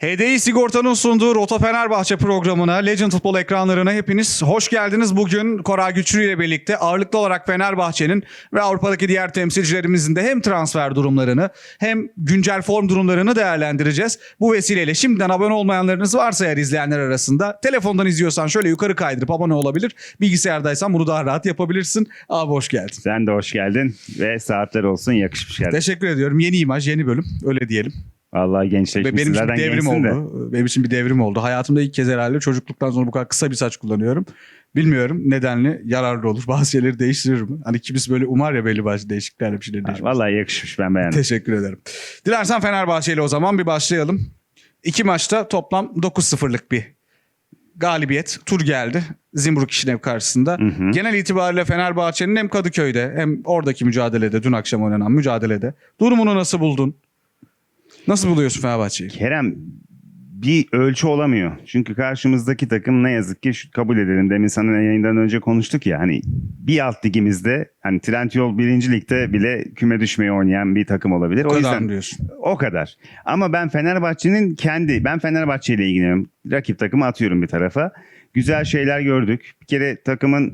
HDI Sigorta'nın sunduğu Rota Fenerbahçe programına, Legend Futbol ekranlarına hepiniz hoş geldiniz. Bugün Koray Güçlü ile birlikte ağırlıklı olarak Fenerbahçe'nin ve Avrupa'daki diğer temsilcilerimizin de hem transfer durumlarını hem güncel form durumlarını değerlendireceğiz. Bu vesileyle şimdiden abone olmayanlarınız varsa eğer izleyenler arasında telefondan izliyorsan şöyle yukarı kaydırıp abone olabilir. Bilgisayardaysan bunu daha rahat yapabilirsin. Abi hoş geldin. Sen de hoş geldin ve saatler olsun yakışmış geldin. Teşekkür ediyorum. Yeni imaj, yeni bölüm. Öyle diyelim. Vallahi gençleşmişsin. benim için bir devrim gençsin de. oldu. Benim için bir devrim oldu. Hayatımda ilk kez herhalde çocukluktan sonra bu kadar kısa bir saç kullanıyorum. Bilmiyorum nedenli yararlı olur. Bazı şeyleri değiştiririm. Hani kimisi böyle umar ya belli başlı değişikliklerle bir şeyleri Ha, değişmek. Vallahi yakışmış ben beğendim. Teşekkür ederim. Dilersen Fenerbahçe ile o zaman bir başlayalım. İki maçta toplam 9-0'lık bir galibiyet. Tur geldi. Zimbruk Şinev karşısında. Genel itibariyle Fenerbahçe'nin hem Kadıköy'de hem oradaki mücadelede, dün akşam oynanan mücadelede durumunu nasıl buldun? Nasıl buluyorsun Fenerbahçe'yi? Kerem bir ölçü olamıyor. Çünkü karşımızdaki takım ne yazık ki şu, kabul edelim. Demin sana yayından önce konuştuk ya hani bir alt ligimizde hani Trendyol birinci ligde bile küme düşmeyi oynayan bir takım olabilir. O O kadar yüzden diyorsun? o kadar. Ama ben Fenerbahçe'nin kendi ben Fenerbahçe ile ilgileniyorum. Rakip takımı atıyorum bir tarafa. Güzel şeyler gördük. Bir kere takımın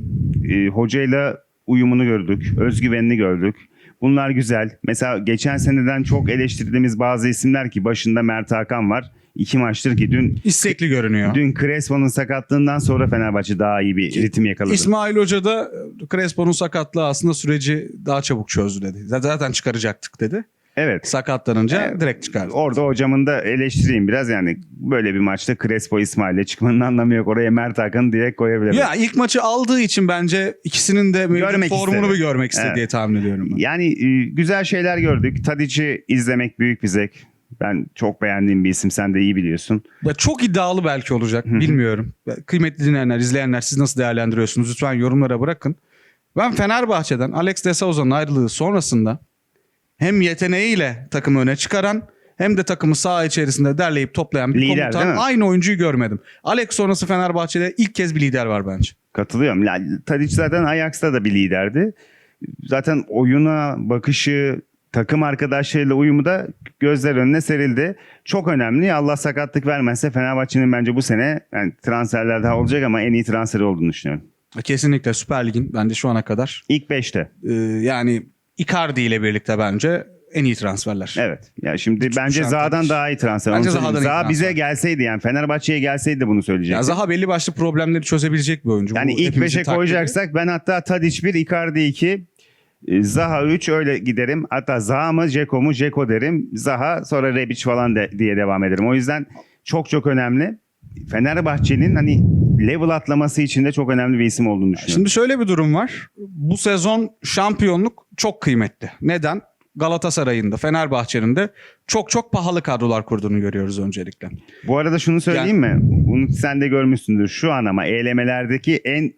e, hocayla uyumunu gördük. Özgüvenini gördük. Bunlar güzel. Mesela geçen seneden çok eleştirdiğimiz bazı isimler ki başında Mert Hakan var. İki maçtır ki dün İstekli görünüyor. dün Crespo'nun sakatlığından sonra Fenerbahçe daha iyi bir ritim yakaladı. İsmail Hoca da Crespo'nun sakatlığı aslında süreci daha çabuk çözdü dedi. Zaten çıkaracaktık dedi. Evet. Sakatlanınca Evet. direkt çıkardı. Orada hocamın da eleştireyim biraz yani böyle bir maçta Crespo İsmail'le çıkmanın anlamı yok. Oraya Mert Hakan'ı direkt koyabilirim. Ya ilk maçı aldığı için bence ikisinin de Görmek formunu istedi. bir görmek istedi Evet. diye tahmin ediyorum ben. Yani e, güzel şeyler gördük. Tadic'i izlemek büyük bir zevk. Ben çok beğendiğim bir isim. Sen de iyi biliyorsun. Ya çok iddialı belki olacak. Bilmiyorum. Kıymetli dinleyenler, izleyenler siz nasıl değerlendiriyorsunuz? Lütfen yorumlara bırakın. Ben Fenerbahçe'den Alex de Souza'nın ayrılığı sonrasında hem yeteneğiyle takımı öne çıkaran hem de takımı saha içerisinde derleyip toplayan bir Lider, komutan değil mi? aynı oyuncuyu görmedim. Alex sonrası Fenerbahçe'de ilk kez bir lider var bence. Katılıyorum. Ya, Tadic zaten Ajax'ta da bir liderdi. Zaten oyuna bakışı, takım arkadaşlarıyla uyumu da gözler önüne serildi. Çok önemli. Allah sakatlık vermezse Fenerbahçe'nin bence bu sene yani transferler daha olacak ama en iyi transferi olduğunu düşünüyorum. Kesinlikle Süper Lig'in bence şu ana kadar İlk 5'te. e, yani Icardi ile birlikte bence en iyi transferler. Evet. Ya şimdi bence Şampiyon. Zaha'dan daha iyi transfer. Bence. Zaha'dan Zaha bize gelseydi yani Fenerbahçe'ye gelseydi bunu söyleyecektim. Ya Zaha belli başlı problemleri çözebilecek bir oyuncu. Yani Bu ilk hepimizin 5'e takdiri. koyacaksak ben hatta Tadic 1, Icardi 2, e, Zaha 3 öyle giderim. Hatta Zaha mı Ceko mu Ceko derim. Zaha sonra Rebic falan de, diye devam ederim. O yüzden çok çok önemli. Fenerbahçe'nin hani level atlaması için de çok önemli bir isim olduğunu düşünüyorum. Şimdi şöyle bir durum var. Bu sezon şampiyonluk çok kıymetli. Neden? Galatasaray'ın da Fenerbahçe'nin de çok çok pahalı kadrolar kurduğunu görüyoruz öncelikle. Bu arada şunu söyleyeyim mi? Bunu sen de görmüşsündür şu an ama ELM'lerdeki en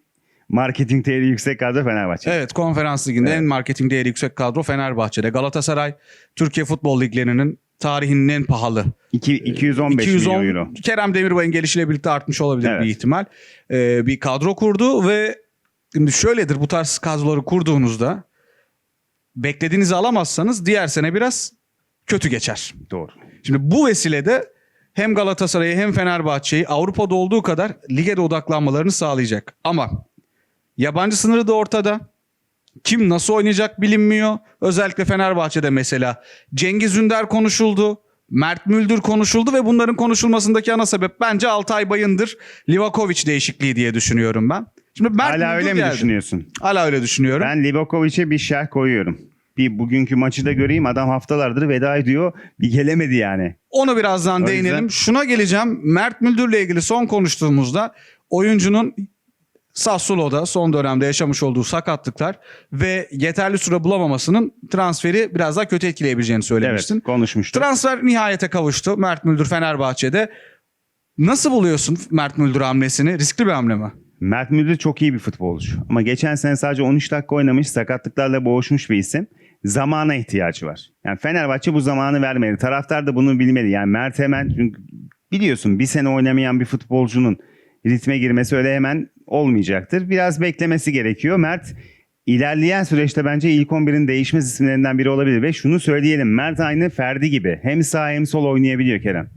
marketing değeri yüksek kadro Fenerbahçe. Evet konferans liginde Evet. en marketing değeri yüksek kadro Fenerbahçe'de. Galatasaray Türkiye Futbol Liglerinin tarihinin en pahalı. İki- 215 milyon euro. Kerem Demirbay'ın gelişiyle birlikte artmış olabilir Evet. bir ihtimal. Ee, bir kadro kurdu ve şimdi şöyledir bu tarz kadroları kurduğunuzda beklediğinizi alamazsanız diğer sene biraz kötü geçer. Doğru. Şimdi bu vesilede hem Galatasaray'ı hem Fenerbahçe'yi Avrupa'da olduğu kadar lige de odaklanmalarını sağlayacak. Ama yabancı sınırı da ortada. Kim nasıl oynayacak bilinmiyor. Özellikle Fenerbahçe'de mesela Cengiz Ünder konuşuldu. Mert Müldür konuşuldu ve bunların konuşulmasındaki ana sebep bence Altay Bayındır, Livakovic değişikliği diye düşünüyorum ben. Şimdi Mert Hala Müldür öyle mi geldi. düşünüyorsun? Hala öyle düşünüyorum. Ben Livakovic'e bir şerh koyuyorum. Bir bugünkü maçı da göreyim. Adam haftalardır veda ediyor. Bir gelemedi yani. Onu birazdan O değinelim. yüzden- Şuna geleceğim. Mert Müldür'le ilgili son konuştuğumuzda oyuncunun Sassuolo'da son dönemde yaşamış olduğu sakatlıklar ve yeterli süre bulamamasının transferi biraz daha kötü etkileyebileceğini söylemiştin. Evet konuşmuştuk. Transfer nihayete kavuştu. Mert Müldür Fenerbahçe'de. Nasıl buluyorsun Mert Müldür hamlesini? Riskli bir hamle mi? Mert Müldür çok iyi bir futbolcu. Ama geçen sene sadece 13 dakika oynamış. Sakatlıklarla boğuşmuş bir isim. Zamana ihtiyacı var. Yani Fenerbahçe bu zamanı vermeli. Taraftar da bunu bilmeli. Yani Mert hemen çünkü biliyorsun bir sene oynamayan bir futbolcunun ritme girmesi öyle hemen olmayacaktır. Biraz beklemesi gerekiyor. Mert ilerleyen süreçte bence ilk 11'in değişmez isimlerinden biri olabilir. Ve şunu söyleyelim. Mert aynı Ferdi gibi hem sağ hem sol oynayabiliyor Kerem.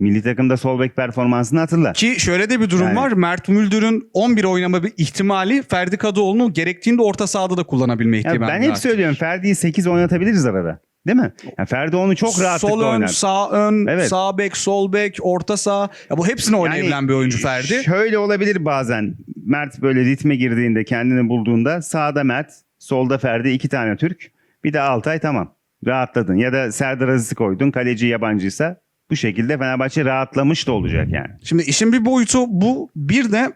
Milli takımda sol bek performansını hatırla. Ki şöyle de bir durum Yani- var. Mert Müldür'ün 11 oynama bir ihtimali Ferdi Kadıoğlu'nu gerektiğinde orta sahada da kullanabilme Ya ihtimali ben hep var. söylüyorum Ferdi'yi 8 oynatabiliriz arada. Değil mi? Yani Ferdi onu çok rahatlıkla Sol ön, oynar. sağ ön, Evet. sağ bek, sol bek, orta saha. Ya bu hepsini oynayabilen bir oyuncu Ferdi. Şöyle olabilir bazen. Mert böyle ritme girdiğinde kendini bulduğunda sağda Mert, solda Ferdi iki tane Türk. Bir de Altay tamam. Rahatladın. Ya da Serdar Aziz'i koydun. Kaleci yabancıysa bu şekilde Fenerbahçe rahatlamış da olacak yani. Şimdi işin bir boyutu bu. Bir de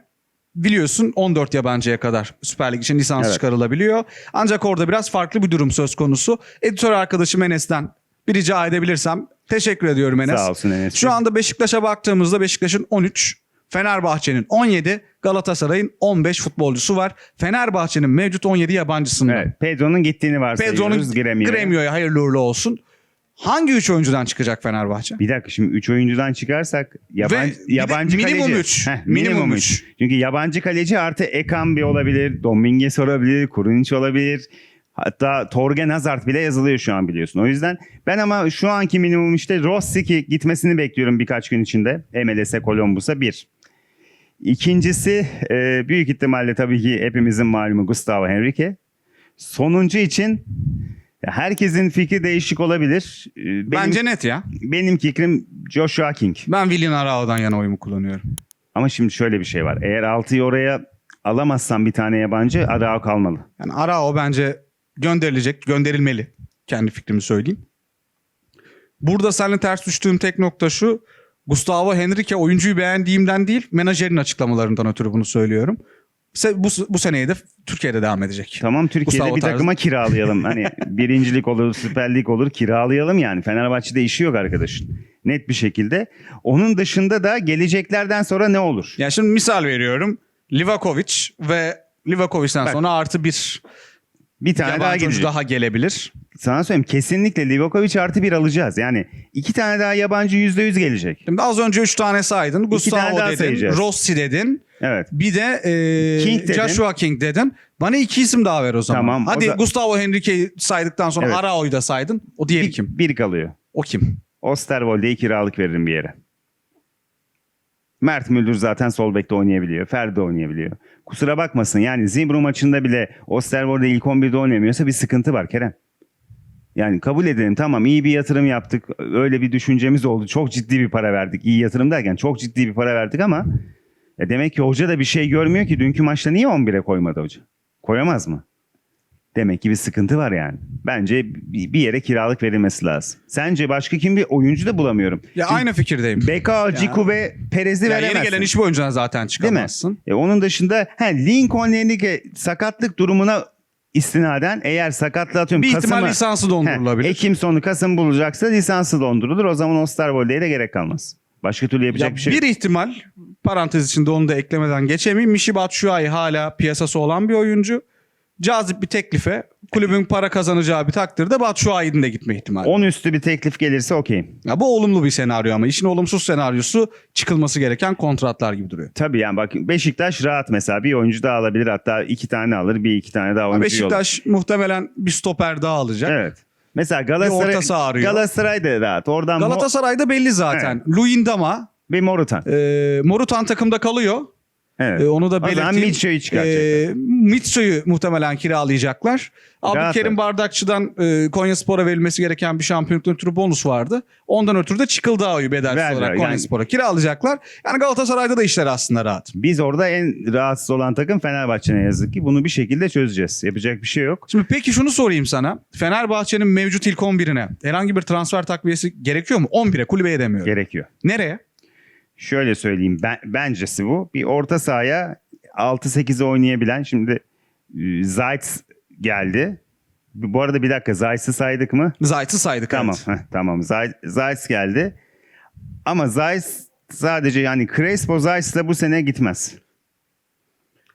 biliyorsun 14 yabancıya kadar Süper Lig için lisans Evet. çıkarılabiliyor. Ancak orada biraz farklı bir durum söz konusu. Editör arkadaşım Enes'ten bir rica edebilirsem teşekkür ediyorum Enes. Sağ olsun Enes. Şu anda Beşiktaş'a baktığımızda Beşiktaş'ın 13, Fenerbahçe'nin 17, Galatasaray'ın 15 futbolcusu var. Fenerbahçe'nin mevcut 17 yabancısında. Evet, Pedro'nun gittiğini varsayıyoruz. Pedro'nun Gremio'ya. Gremio'ya hayırlı uğurlu olsun. Hangi 3 oyuncudan çıkacak Fenerbahçe? Bir dakika şimdi 3 oyuncudan çıkarsak yabancı, de yabancı minimum kaleci. üç. Heh, Minimum minimum üç. 3. Çünkü yabancı kaleci artı Ekambi olabilir, Dominguez olabilir, Kurunic olabilir. Hatta Torgen Hazard bile yazılıyor şu an biliyorsun. O yüzden ben ama şu anki minimum işte Rossi ki gitmesini bekliyorum birkaç gün içinde. MLS'e Columbus'a bir. İkincisi e, büyük ihtimalle tabii ki hepimizin malumu Gustavo Henrique. Sonuncu için ya herkesin fikri değişik olabilir. E, Benim, Bence net ya. benim fikrim Joshua King. Ben Willian Arao'dan yana oyumu kullanıyorum. Ama şimdi şöyle bir şey var. Eğer 6'yı oraya alamazsan bir tane yabancı Arao kalmalı. Yani Arao bence gönderilecek, gönderilmeli. Kendi fikrimi söyleyeyim. Burada seninle ters düştüğüm tek nokta şu. Gustavo Henrique oyuncuyu beğendiğimden değil, menajerin açıklamalarından ötürü bunu söylüyorum. Se- Bu, bu seneye de Türkiye'de devam edecek. Tamam Türkiye'de Gustavo bir tarzı. takıma kiralayalım. Hani birincilik olur, Süper Lig olur kiralayalım yani. Fenerbahçe'de işi yok arkadaşın. Net bir şekilde. Onun dışında da geleceklerden sonra ne olur? Yani şimdi misal veriyorum. Livakovic ve Livakovic'den Bak. sonra artı bir Bir tane daha yabancı oyuncu daha gelebilir. Sana söyleyeyim kesinlikle Livakovic artı bir alacağız. Yani iki tane daha yabancı yüzde yüz gelecek. Şimdi az önce 3 tane saydın. tane Gustavo daha dedin, sayacağız. Rossi dedin. Evet. Bir de e, King dedin. Joshua King dedin. Bana iki isim daha ver o zaman. Tamam, o Hadi da- Gustavo Henrique'yi saydıktan sonra Evet. Arao'yu da saydın. O diğeri Bir, kim? bir kalıyor. O kim? Osterwolde'yi kiralık veririm bir yere. Mert Müldür zaten sol bekte oynayabiliyor. Ferdi oynayabiliyor. Kusura bakmasın yani Zimbru maçında bile Osterwolde ilk 11'de oynamıyorsa bir sıkıntı var Kerem. Yani kabul edelim tamam iyi bir yatırım yaptık. Öyle bir düşüncemiz oldu. Çok ciddi bir para verdik. İyi yatırım derken çok ciddi bir para verdik ama ya demek ki hoca da bir şey görmüyor ki dünkü maçta niye 11'e koymadı hoca? Koyamaz mı? Demek ki bir sıkıntı var yani. Bence bir yere kiralık verilmesi lazım. Sence başka kim bir oyuncu da bulamıyorum. Ya Çünkü aynı fikirdeyim. Beka, Ciku ve Perez'i Ya veremezsin. yeni gelen hiçbir oyuncudan zaten Değil mi? çıkamazsın. E, onun dışında he, Lincoln Lenike sakatlık durumuna istinaden eğer sakatlığı atıyorum Bir ihtimal Kasım'ı- lisansı dondurulabilir. He, Ekim sonu Kasım bulacaksa lisansı dondurulur. O zaman Osterwolde'ye de gerek kalmaz. Başka türlü yapacak Ya bir şey bir ihtimal parantez içinde onu da eklemeden geçemeyeyim. Mishi Batshuayi hala piyasası olan bir oyuncu. Cazip bir teklife kulübün para kazanacağı bir takdirde Batshuayi'nin de gitme ihtimali. 10 üstü bir teklif gelirse okeyim. Ya bu olumlu bir senaryo ama işin olumsuz senaryosu çıkılması gereken kontratlar gibi duruyor. Tabii yani bak Beşiktaş rahat mesela bir oyuncu daha alabilir hatta iki tane alır bir iki tane daha oyuncu yollar. Beşiktaş muhtemelen bir stoper daha alacak. Evet. Mesela Galatasaray, orta saha arıyor. Galatasaray da rahat. Oradan Mo- Galatasaray'da belli zaten. Luyendama, bir Morutan. e, Morutan takımda kalıyor. Evet. E, onu da O zaman belirteyim. Mitcho'yu çıkaracaklar. E, Mitcho'yu muhtemelen kiralayacaklar. Abdülkerim Bardakçı'dan e, Konya Spor'a verilmesi gereken bir şampiyonluk ötürü bonus vardı. Ondan ötürü de Çıkıldağ'ı bedelsiz olarak Konya yani- Spor'a kiralayacaklar. Yani Galatasaray'da da işler aslında rahat. Biz orada en rahatsız olan takım Fenerbahçe ne yazık ki. Bunu bir şekilde çözeceğiz. Yapacak bir şey yok. Şimdi peki şunu sorayım sana. Fenerbahçe'nin mevcut ilk 11'ine herhangi bir transfer takviyesi gerekiyor mu? 11'e kulübeye demiyorum. Gerekiyor. Nereye? Şöyle söyleyeyim. Ben, bencesi bu. Bir orta sahaya 6-8'e oynayabilen şimdi e, Zayt geldi. Bu arada bir dakika Zayt'sı saydık mı? Zayt'ı saydık. Tamam. evet. heh, tamam. Zayt, Zayt geldi. Ama Zayt sadece yani Crespo Zayt'la bu sene gitmez.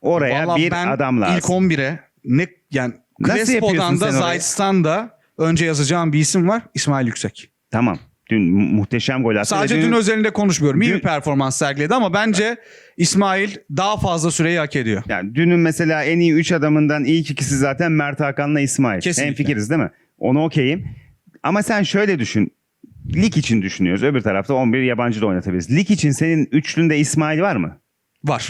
Oraya Vallahi bir ben adam lazım. ilk 11'e ne yani Nasıl Crespo'dan da? Zayt'tan da önce yazacağım bir isim var. İsmail Yüksek. Tamam. Dün mu- muhteşem gol attı. Sadece dün özelinde konuşmuyorum. İyi Dün- bir performans sergiledi ama bence İsmail daha fazla süreyi hak ediyor. Yani dünün mesela en iyi 3 adamından ilk ikisi zaten Mert Hakan'la İsmail. Kesinlikle. En fikiriz değil mi? Onu okeyim. Ama sen şöyle düşün. lig için düşünüyoruz. Öbür tarafta 11 yabancı da oynatabiliriz. Lig için senin üçlünde İsmail var mı? Var.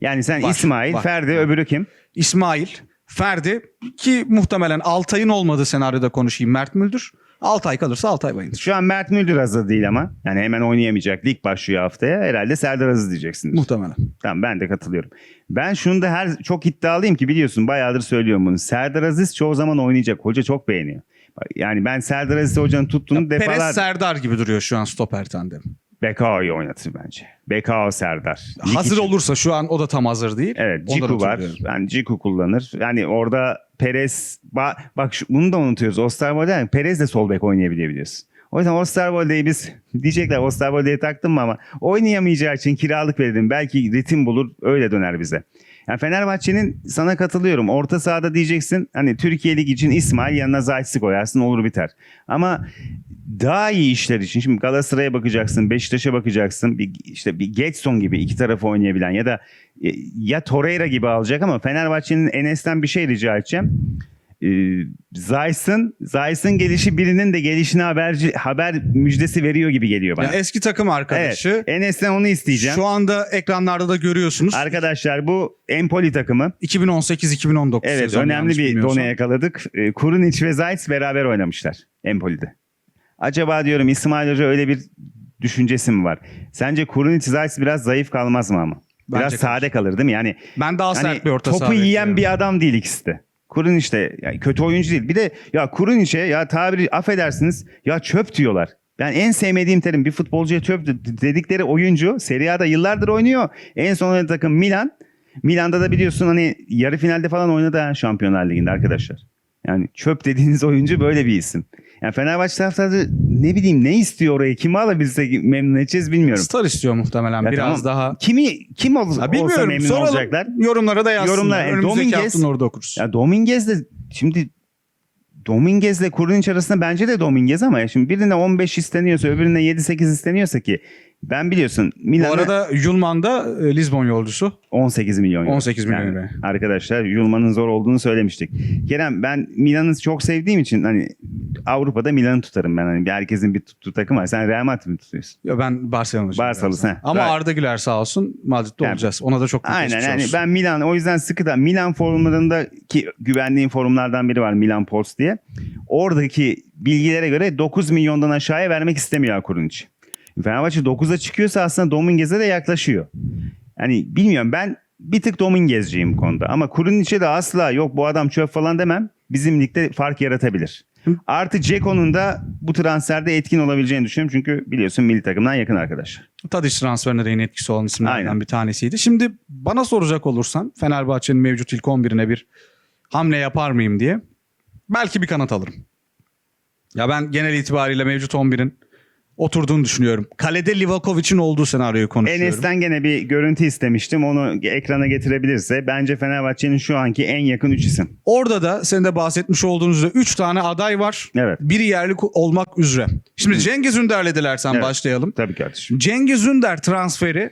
Yani sen Var, İsmail, var. Ferdi, öbürü kim? İsmail, Ferdi ki muhtemelen Altay'ın olmadığı senaryoda konuşayım Mert Müldür. Altay kalırsa Altay Bayındır. Şu an Mert Müldür hazır değil ama. Yani hemen oynayamayacak. Lig başlıyor haftaya. Herhalde Serdar Aziz diyeceksiniz. Muhtemelen. Tamam ben de katılıyorum. Ben şunu da her çok iddialıyım ki biliyorsun bayağıdır söylüyorum bunu. Serdar Aziz çoğu zaman oynayacak. Hoca çok beğeniyor. Yani ben Serdar Aziz hocanın tuttuğunu Perez defalar Serdar gibi duruyor şu an stoper tandemi. Bekao'yu oynatır bence. Bekao Serdar. Hazır için. olursa şu an o da tam hazır değil. Evet Ciku var. Yani Ciku kullanır. Yani orada Perez ba- bak şu, bunu da unutuyoruz. Osterwolde Perez de sol bek oynayabiliyor biliyorsun. O yüzden Osterwolde'yi biz diyecekler Osterwolde'ye taktım mı ama oynayamayacağı için kiralık verelim. Belki ritim bulur öyle döner bize. Yani Fenerbahçe'nin sana katılıyorum. Orta sahada diyeceksin hani Türkiye Ligi için İsmail yanına Zayt'si koyarsın olur biter. Ama daha iyi işler için şimdi Galatasaray'a bakacaksın, Beşiktaş'a bakacaksın. Bir, işte bir Getson gibi iki tarafı oynayabilen ya da e, ya Torreira gibi alacak ama Fenerbahçe'nin Enes'ten bir şey rica edeceğim. Ee, Zayt'sın, Zayt'sın gelişi birinin de gelişine haberci haber müjdesi veriyor gibi geliyor bana. Ya eski takım arkadaşı. evet. Enes'ten onu isteyeceğim. Şu anda ekranlarda da görüyorsunuz. Arkadaşlar bu Empoli takımı. 2018-2019 Evet sezonu önemli bir done yakaladık. Ee, Kurunic ve Zayt beraber oynamışlar Empoli'de. Acaba diyorum İsmail Hoca öyle bir düşüncesi mi var? Sence Kurunic Zayt biraz zayıf kalmaz mı ama? Biraz Bence sade kalır değil mi? Yani Ben daha hani sert bir orta topu yiyen bekliyorum. bir adam değil ikisi de. Kurunic de yani kötü oyuncu değil. Bir de ya Kurunic'e ya tabiri affedersiniz ya çöp diyorlar. Ben en sevmediğim terim bir futbolcuya çöp de- dedikleri oyuncu Serie A'da yıllardır oynuyor. En son oynadığı takım Milan. Milan'da da biliyorsun hani yarı finalde falan oynadı ha Şampiyonlar Ligi'nde arkadaşlar. Yani çöp dediğiniz oyuncu böyle bir isim. Yani Fenerbahçe taraftarı ne bileyim ne istiyor oraya kimi alabilsek memnun edeceğiz bilmiyorum. Star istiyor muhtemelen Ya biraz tamam, daha. Kimi kim ol, Ya olsa bilmiyorum. memnun Soralım. olacaklar. Yorumlara da yazsınlar. Yorumlar. E, Önümüzdeki Dominguez- haftanın orada okuruz. Ya Dominguez de şimdi Dominguez'le Kurunic arasında bence de Dominguez ama ya şimdi birine 15 isteniyorsa öbürüne 7-8 isteniyorsa ki ben biliyorsun Bu Milan'a arada Yulman da e, Lisbon yolcusu. 18 milyon euro. 18 milyon euro. Arkadaşlar Yulman'ın zor olduğunu söylemiştik. Kerem ben Milan'ı çok sevdiğim için hani Avrupa'da Milan'ı tutarım ben. Hani herkesin bir tuttuğu takım var. Sen Real Madrid mi tutuyorsun? Ya ben Barcelona'cıyım. He. Ama Right. Arda Güler sağ olsun Madrid'de Yani- olacağız. Ona da çok büyük Aynen yani olsun. ben Milan o yüzden sıkı da Milan forumlarında ki güvendiğim forumlardan biri var Milan Post diye. Oradaki bilgilere göre 9 milyondan aşağıya vermek istemiyor Kurunic. Fenerbahçe 9'a çıkıyorsa aslında Dominguez'e de yaklaşıyor. Yani bilmiyorum ben bir tık Dominguez'ciyim konuda ama Kurunic'e de asla yok bu adam çöp falan demem. Bizim ligde fark yaratabilir. Artı Ceko'nun da bu transferde etkin olabileceğini düşünüyorum. Çünkü biliyorsun milli takımdan yakın arkadaşlar. Tadiç transferine de yine etkisi olan isimlerden Aynen. bir tanesiydi. Şimdi bana soracak olursan Fenerbahçe'nin mevcut ilk 11'ine bir hamle yapar mıyım diye. Belki bir kanat alırım. Ya ben genel itibariyle mevcut 11'in oturduğunu düşünüyorum. Kalede Livakovic'in olduğu senaryoyu konuşuyorum. Enes'ten gene bir görüntü istemiştim. Onu ekrana getirebilirse bence Fenerbahçe'nin şu anki en yakın 3 isim. Orada da senin de bahsetmiş olduğunuz üzere 3 tane aday var. Evet. Biri yerli olmak üzere. Şimdi Cengiz Ünder'le dilersen Evet. başlayalım. Tabii kardeşim. Cengiz Ünder transferi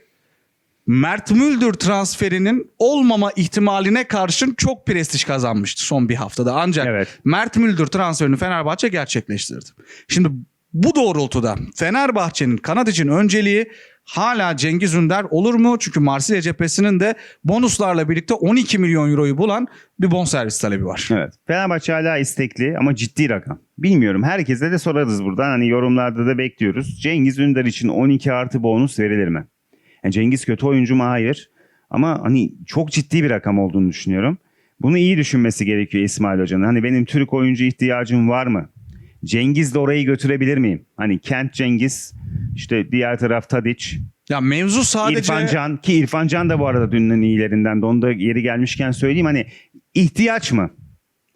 Mert Müldür transferinin olmama ihtimaline karşın çok prestij kazanmıştı son bir haftada. Ancak Evet. Mert Müldür transferini Fenerbahçe gerçekleştirdi. Şimdi bu doğrultuda Fenerbahçe'nin kanat için önceliği hala Cengiz Ünder olur mu? Çünkü Marsilya cephesinin de bonuslarla birlikte 12 milyon euroyu bulan bir bonservis talebi var. Evet. Fenerbahçe hala istekli ama ciddi rakam. Bilmiyorum. Herkese de sorarız buradan. Hani yorumlarda da bekliyoruz. Cengiz Ünder için 12 artı bonus verilir mi? Yani Cengiz kötü oyuncu mu? Hayır. Ama hani çok ciddi bir rakam olduğunu düşünüyorum. Bunu iyi düşünmesi gerekiyor İsmail Hoca'nın. Hani benim Türk oyuncu ihtiyacım var mı? Cengiz de orayı götürebilir miyim? Hani Kent Cengiz, işte diğer taraf Tadiç, Ya mevzu sadece İrfan Can ki İrfan Can da bu arada dünün iyilerinden de onu da yeri gelmişken söyleyeyim hani ihtiyaç mı?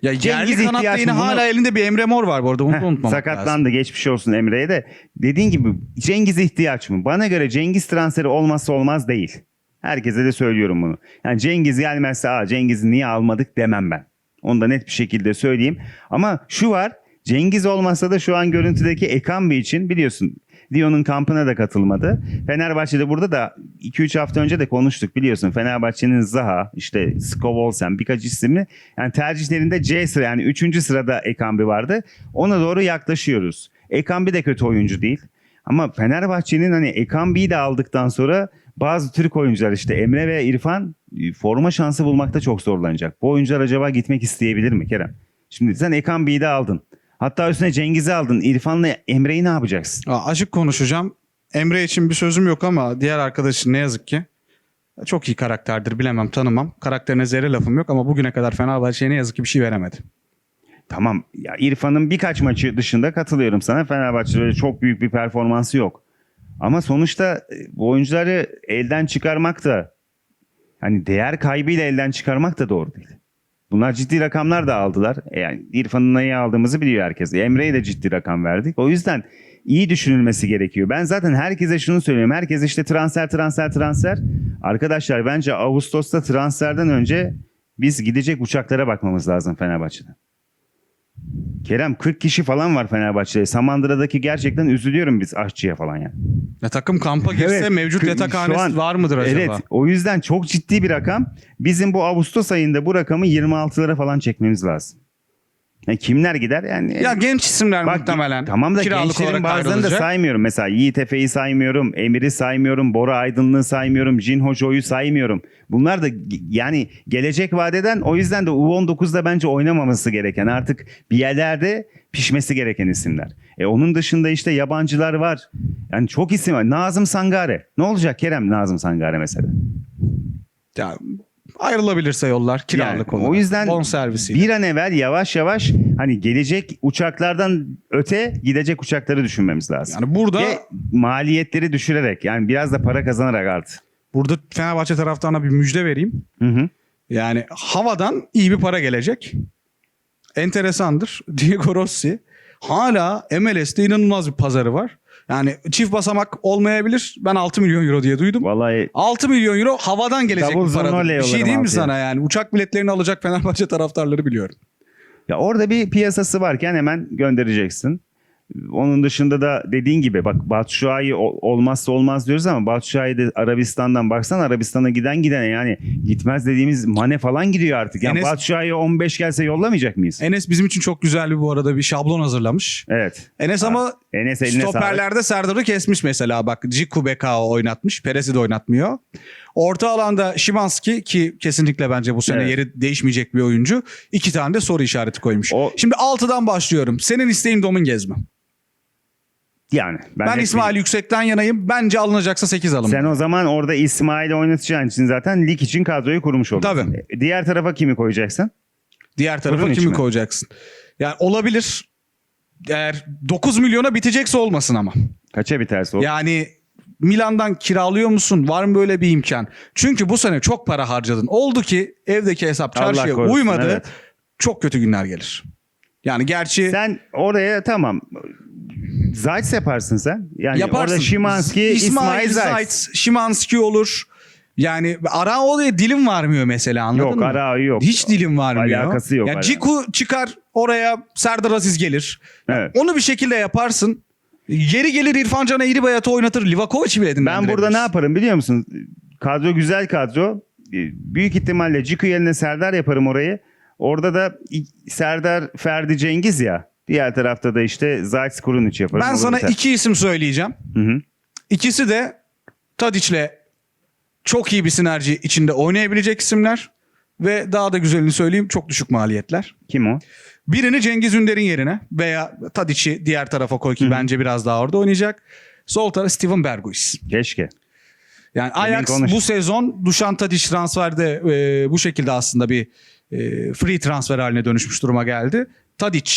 ya yerli Cengiz kanatta yine hala elinde bir Emre Mor var bu arada. Heh, unutmamak lazım. sakatlandı geçmiş olsun Emre'ye de. Dediğin gibi Cengiz ihtiyaç mı? Bana göre Cengiz transferi olmazsa olmaz değil. Herkese de söylüyorum bunu. Yani Cengiz gelmezse Aa, Cengiz'i niye almadık demem ben. Onu da net bir şekilde söyleyeyim. Ama şu var Cengiz olmasa da şu an görüntüdeki Ekambi için biliyorsun Lyon'un kampına da katılmadı. Fenerbahçe'de burada da 2-3 hafta önce de konuştuk biliyorsun. Fenerbahçe'nin Zaha, işte Skovolsen birkaç isimli yani tercihlerinde C sıra yani 3. sırada Ekambi vardı. Ona doğru yaklaşıyoruz. Ekambi de kötü oyuncu değil. Ama Fenerbahçe'nin hani Ekambi'yi de aldıktan sonra bazı Türk oyuncular işte Emre ve İrfan e, forma şansı bulmakta çok zorlanacak. Bu oyuncular acaba gitmek isteyebilir mi Kerem? Şimdi sen Ekambi'yi de aldın. Hatta üstüne Cengiz'i aldın. İrfan'la Emre'yi ne yapacaksın? Aa, açık konuşacağım. Emre için bir sözüm yok ama diğer arkadaşın ne yazık ki çok iyi karakterdir bilemem tanımam. Karakterine zerre lafım yok ama bugüne kadar Fenerbahçe'ye ne yazık ki bir şey veremedi. Tamam ya İrfan'ın birkaç maçı dışında katılıyorum sana. Fenerbahçe'de öyle çok büyük bir performansı yok. Ama sonuçta e, bu oyuncuları elden çıkarmak da hani değer kaybıyla elden çıkarmak da doğru değil. Bunlar ciddi rakamlar da aldılar. E Yani İrfan'ın neyi aldığımızı biliyor herkes. E, Emre'ye de ciddi rakam verdik. O yüzden iyi düşünülmesi gerekiyor. Ben zaten herkese şunu söylüyorum. Herkes işte transfer transfer transfer. Arkadaşlar bence Ağustos'ta transferden önce biz gidecek uçaklara bakmamız lazım Fenerbahçe'de. Kerem 40 kişi falan var Fenerbahçe'de. Samandıra'daki gerçekten üzülüyorum biz aşçıya falan yani. Ya takım kampa girse Evet, mevcut yatakhanesi an- var mıdır acaba? Evet o yüzden çok ciddi bir rakam. Bizim bu Ağustos ayında bu rakamı 26'lara falan çekmemiz lazım. Yani kimler gider yani? Ya genç isimler Bak, muhtemelen. Tamam da kiralık gençlerin bazılarını da saymıyorum. Mesela Yiğit Efe'yi saymıyorum. Emir'i saymıyorum. Bora Aydınlığı saymıyorum. Jin Hojo'yu saymıyorum. Bunlar da yani gelecek vadeden o yüzden de U19'da bence oynamaması gereken artık bir yerlerde pişmesi gereken isimler. E onun dışında işte yabancılar var. Yani çok isim var. Nazım Sangare. Ne olacak Kerem Nazım Sangare mesela? Ya, ayrılabilirse yollar kiralık Yani olarak. o yüzden Bon servisiyle. bir an evvel yavaş yavaş hani gelecek uçaklardan öte gidecek uçakları düşünmemiz lazım. Yani burada Ve maliyetleri düşürerek yani biraz da para kazanarak artık. burada Fenerbahçe taraftarına bir müjde vereyim. Hı hı. Yani havadan iyi bir para gelecek. Enteresandır. Diego Rossi hala MLS'te inanılmaz bir pazarı var. Yani çift basamak olmayabilir. Ben 6 milyon euro diye duydum. Vallahi 6 milyon euro havadan gelecek Double bir para. Bir şey diyeyim mi sana yani? Uçak biletlerini alacak Fenerbahçe taraftarları biliyorum. ya orada bir piyasası varken hemen göndereceksin. Onun dışında da dediğin gibi bak Batshuayi ol- olmazsa olmaz diyoruz ama Batshuayi de Arabistan'dan baksan Arabistan'a giden giden yani gitmez dediğimiz Mane falan gidiyor artık. Yani Enes- Batshuayi 15 gelse yollamayacak mıyız? Enes bizim için çok güzel bir bu arada bir şablon hazırlamış. evet. Enes ama Enes eline sağlık. stoperlerde Serdar'ı kesmiş mesela. Bak Ciku Bekao oynatmış. Perez'i de oynatmıyor. Orta alanda Şimanski ki kesinlikle bence bu sene Evet. yeri değişmeyecek bir oyuncu. İki tane de soru işareti koymuş. O- Şimdi 6'dan başlıyorum. Senin isteğin Dominguez mi? Yani Ben, de- İsmail Yüksek'ten yanayım. Bence alınacaksa 8 alın. Sen o zaman orada İsmail'i oynatacağın için zaten lig için kadroyu kurmuş olursun. Tabii. E, Diğer tarafa kimi koyacaksın? Diğer tarafa Kurun kimi mi? koyacaksın? Yani olabilir. Eğer 9 milyona bitecekse olmasın ama. Kaça biterse o. Yani Milan'dan kiralıyor musun? Var mı böyle bir imkan? Çünkü bu sene çok para harcadın. Oldu ki evdeki hesap çarşıya korusun, uymadı. evet. Çok kötü günler gelir. Yani gerçi Sen oraya tamam Zayt yaparsın sen. Yani yaparsın. orada Şimanski, İsmail, Zayt. Zayt, Şimanski olur. Yani Arao'ya dilim varmıyor mesela anladın Yok, mı? Arao yok. Hiç dilim varmıyor. Alakası yok Ya Arao. Ciku çıkar oraya Serdar Aziz gelir. Evet. Onu bir şekilde yaparsın. Yeri gelir İrfan Can Eğribayat'ı oynatır. Livakovic'i bile Ben burada ne yaparım biliyor musun? Kadro güzel kadro. Büyük ihtimalle Ciku yerine Serdar yaparım orayı. Orada da i- Serdar, Ferdi, Cengiz ya. Diğer tarafta da işte Zayt Kurunic yaparım. Ben Olur sana biter. iki isim söyleyeceğim. Hı hı. İkisi de Tadic'le çok iyi bir sinerji içinde oynayabilecek isimler. Ve daha da güzelini söyleyeyim çok düşük maliyetler. Kim o? Birini Cengiz Ünder'in yerine veya Tadic'i diğer tarafa koy ki bence biraz daha orada oynayacak. Sol taraf Steven Berghuis. Keşke. Yani Ajax konuş. bu sezon Dušan Tadić transferde e, bu şekilde aslında bir e, free transfer haline dönüşmüş duruma geldi. Tadic,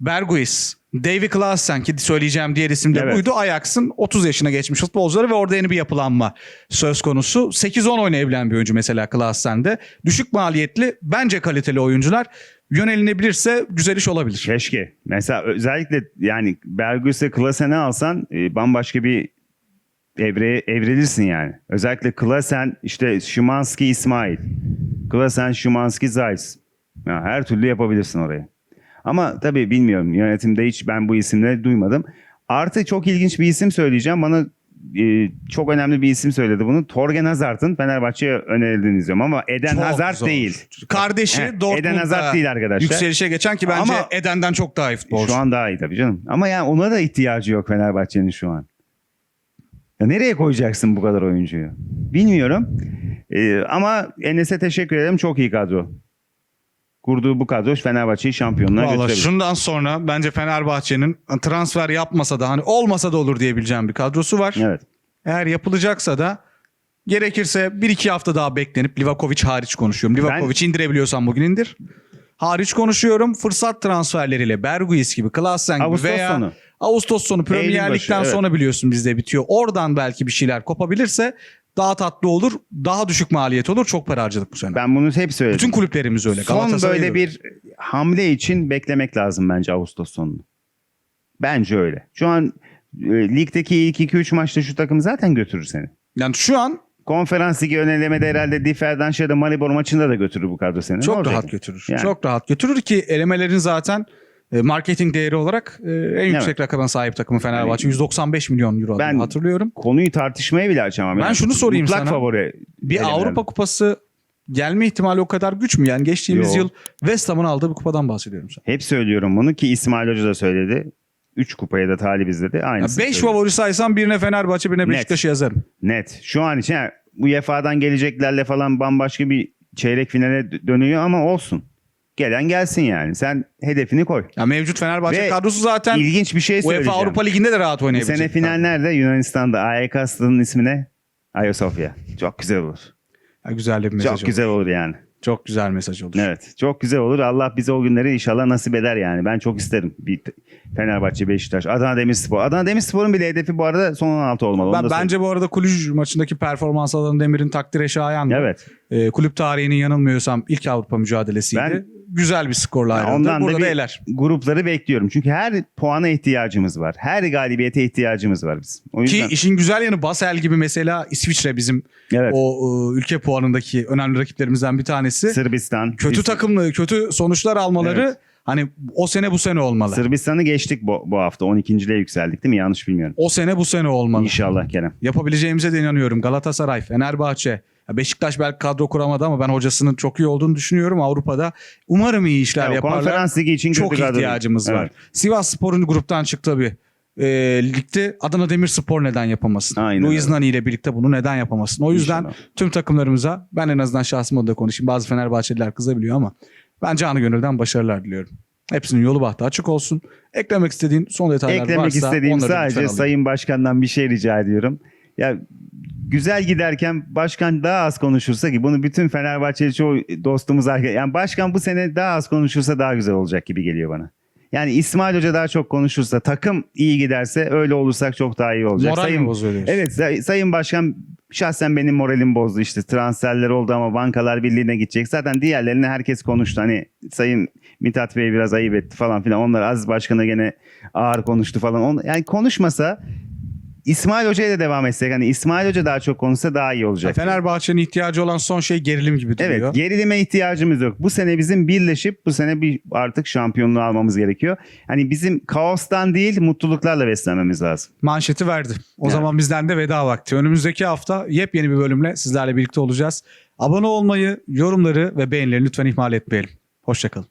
Berghuis, Davy Klaassen ki söyleyeceğim diğer isim de Evet. buydu. Ajax'ın 30 yaşına geçmiş futbolcuları ve orada yeni bir yapılanma söz konusu. 8-10 oynayabilen bir oyuncu mesela Klaassen'de. Düşük maliyetli bence kaliteli oyuncular yönelinebilirse güzel iş olabilir. Keşke. Mesela özellikle yani Bergüs'e Klasen'i alsan e, bambaşka bir evreye evrilirsin yani. Özellikle Klasen işte Şimanski İsmail. Klasen Şimanski Zayt. Ya, her türlü yapabilirsin oraya. Ama tabii bilmiyorum yönetimde hiç ben bu isimleri duymadım. Artı çok ilginç bir isim söyleyeceğim. Bana e, çok önemli bir isim söyledi bunu. Torgen Hazard'ın Fenerbahçe'ye önerildiğini izliyorum ama Eden Çok Hazard zor. değil. Kardeşi Heh, Dortmund'da Eden Hazard değil arkadaşlar. Yükselişe geçen ki bence Ama- Eden'den çok daha iyi futbolcu. Şu an daha iyi tabii canım. Ama yani ona da ihtiyacı yok Fenerbahçe'nin şu an. Ya nereye koyacaksın bu kadar oyuncuyu? Bilmiyorum. Ee, ama Enes'e teşekkür ederim. Çok iyi kadro. Kurduğu bu kadro Fenerbahçe'yi şampiyonluğa Valla götürebilir. şundan sonra bence Fenerbahçe'nin transfer yapmasa da hani olmasa da olur diyebileceğim bir kadrosu var. Evet. Eğer yapılacaksa da gerekirse 1-2 hafta daha beklenip Livakovic hariç konuşuyorum. Livakovic'i indirebiliyorsan bugün indir. Hariç konuşuyorum. Fırsat transferleriyle Berguis gibi, Klaassen gibi Ağustos veya sonu. Ağustos sonu Premier Eylül başı, Lig'den evet. sonra biliyorsun bizde bitiyor. Oradan belki bir şeyler kopabilirse daha tatlı olur. Daha düşük maliyet olur. Çok para harcadık bu sene. Ben bunu hep söyledim. Bütün kulüplerimiz öyle. Son böyle öyle. bir hamle için beklemek lazım bence Ağustos sonunu. Bence öyle. Şu an e, ligdeki ilk 2-3 maçta şu takım zaten götürür seni. Yani şu an Konferans ligi önelemede herhalde Differ'dan ya da Maribor maçında da götürür bu kadro seni. Çok rahat götürür. Yani. Çok rahat götürür ki elemelerin zaten marketing değeri olarak e, en yüksek Evet. rakama sahip takımı Fenerbahçe. 195 milyon euro Ben- hatırlıyorum. Konuyu tartışmaya bile açamam. Ben şunu sorayım Mutlak sana. favori. Bir. Avrupa Kupası gelme ihtimali o kadar güç mü? Yani geçtiğimiz Yok. yıl West Ham'ın aldığı bir kupadan bahsediyorum sana. Hep söylüyorum bunu ki İsmail Hoca da söyledi. 3 kupaya da talibiz dedi. Aynısını 5 söyledi. favori saysam birine Fenerbahçe birine. Beşiktaş'ı yazarım. Net. Şu an için yani UEFA'dan geleceklerle falan bambaşka bir çeyrek finale dönüyor ama olsun. Gelen gelsin yani. Sen hedefini koy. Ya mevcut Fenerbahçe Ve kadrosu zaten İlginç bir şey UEFA söyleyeceğim. Avrupa Ligi'nde de rahat Bu oynayabilecek. sene final nerede? Yunanistan'da. AYK stadının ismi ne? Ayasofya. Çok güzel olur. Ya güzel bir mesaj Çok olur. güzel olur yani. Çok güzel mesaj olur. Evet. Çok güzel olur. Allah bize o günleri inşallah nasip eder yani. Ben çok isterim. Bir Fenerbahçe, Beşiktaş, Adana Demirspor. Adana Demirspor'un bile hedefi bu arada son 16 olmalı. Ben, bence bu arada Kulüj maçındaki performans Adana Demir'in takdire şayan. Evet. Ee, kulüp tarihinin yanılmıyorsam ilk Avrupa mücadelesiydi. Ben- Güzel bir skorla ayrıldı. Ondan Burada da da eler. grupları bekliyorum. Çünkü her puana ihtiyacımız var. Her galibiyete ihtiyacımız var bizim. O Ki yüzden işin güzel yanı Basel gibi mesela İsviçre bizim evet. o e, ülke puanındaki önemli rakiplerimizden bir tanesi. Sırbistan. kötü biz- takımlı, kötü sonuçlar almaları Evet. hani o sene bu sene olmalı. Sırbistan'ı geçtik bu, bu hafta. 12.liğe yükseldik değil mi? Yanlış bilmiyorum. O sene bu sene olmalı. İnşallah Kerem. Yapabileceğimize de inanıyorum. Galatasaray, Fenerbahçe, Beşiktaş belki kadro kuramadı ama ben hocasının çok iyi olduğunu düşünüyorum Avrupa'da. Umarım iyi işler Ya, yaparlar. konferans ligi için çok kötü kadro ihtiyacımız var. Evet. Sivas Spor'un gruptan çıktı tabii. E, ligde Adana Demirspor neden yapamasın? Aynen Luis. Nani ile birlikte bunu neden yapamasın? O yüzden İnşallah. tüm takımlarımıza ben en azından şahsım adına konuşayım. Bazı Fenerbahçeliler kızabiliyor ama ben canı gönülden başarılar diliyorum. Hepsinin yolu bahtı açık olsun. Eklemek istediğin son detaylar Eklemek varsa istediğim onları lütfen sadece. Sayın Başkan'dan bir şey rica ediyorum. Ya güzel giderken başkan daha az konuşursa ki bunu bütün Fenerbahçeli çoğu dostumuz yani başkan bu sene daha az konuşursa daha güzel olacak gibi geliyor bana. Yani İsmail Hoca daha çok konuşursa takım iyi giderse öyle olursak çok daha iyi olacak. Moral Sayın, bozuyor? Evet say- Sayın Başkan şahsen benim moralim bozdu işte transferler oldu ama bankalar birliğine gidecek. Zaten diğerlerine herkes konuştu. Hani Sayın Mithat Bey biraz ayıp etti falan filan. Onlar Aziz Başkan'a gene ağır konuştu falan. Yani konuşmasa İsmail Hoca'ya da devam etsek. Hani İsmail Hoca daha çok konuşsa daha iyi olacak. Fenerbahçe'nin ihtiyacı olan son şey gerilim gibi duruyor. Evet gerilime ihtiyacımız yok. Bu sene bizim birleşip bu sene bir artık şampiyonluğu almamız gerekiyor. Hani bizim kaostan değil mutluluklarla beslenmemiz lazım. manşeti verdi. O Evet. zaman bizden de veda vakti. Önümüzdeki hafta yepyeni bir bölümle sizlerle birlikte olacağız. Abone olmayı, yorumları ve beğenileri lütfen ihmal etmeyelim. Hoşçakalın.